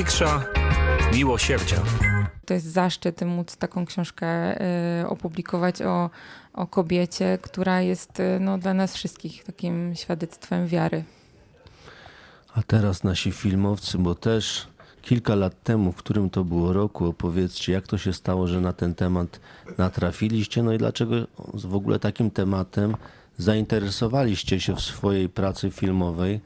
Wiksza Miłosierdzia. To jest zaszczyt móc taką książkę y, opublikować o, o kobiecie, która jest y, no, dla nas wszystkich takim świadectwem wiary. A teraz nasi filmowcy, bo też kilka lat temu, w którym to było roku, opowiedzcie, jak to się stało, że na ten temat natrafiliście, no i dlaczego w ogóle takim tematem zainteresowaliście się w swojej pracy filmowej.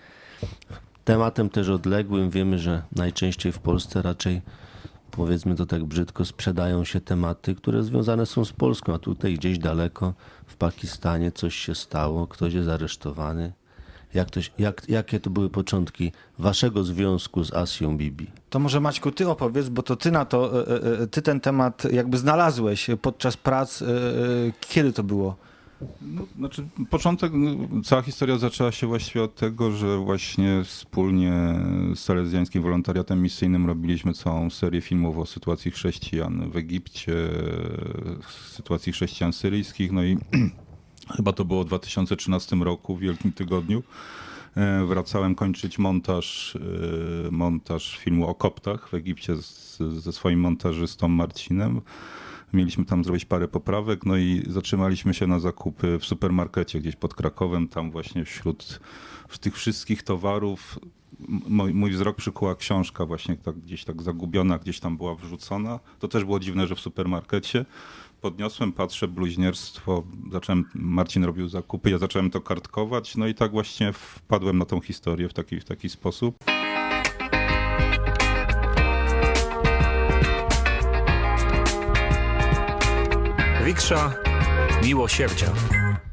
Tematem też odległym, wiemy, że najczęściej w Polsce raczej, powiedzmy to tak brzydko, sprzedają się tematy, które związane są z Polską, a tutaj gdzieś daleko w Pakistanie coś się stało, ktoś jest aresztowany. Jak to, jak, jakie to były początki waszego związku z Asją Bibi? To może Maćku, ty opowiedz, bo to ty na to, e, e, ty ten temat jakby znalazłeś podczas prac. e, e, Kiedy to było? No, znaczy, początek, cała historia zaczęła się właściwie od tego, że właśnie wspólnie z Salezjańskim Wolontariatem Misyjnym robiliśmy całą serię filmów o sytuacji chrześcijan w Egipcie, sytuacji chrześcijan syryjskich, no i chyba to było w 2013 roku, w Wielkim Tygodniu. E, Wracałem kończyć montaż, e, montaż filmu o koptach w Egipcie z, ze swoim montażystą Marcinem. Mieliśmy tam zrobić parę poprawek, no i zatrzymaliśmy się na zakupy w supermarkecie gdzieś pod Krakowem. Tam właśnie wśród tych wszystkich towarów mój, mój wzrok przykuła książka właśnie tak, gdzieś tak zagubiona, gdzieś tam była wrzucona. To też było dziwne, że w supermarkecie. Podniosłem, patrzę, bluźnierstwo, zacząłem, Marcin robił zakupy, ja zacząłem to kartkować, no i tak właśnie wpadłem na tą historię w taki, w taki sposób. Wiksza Miłosierdzia.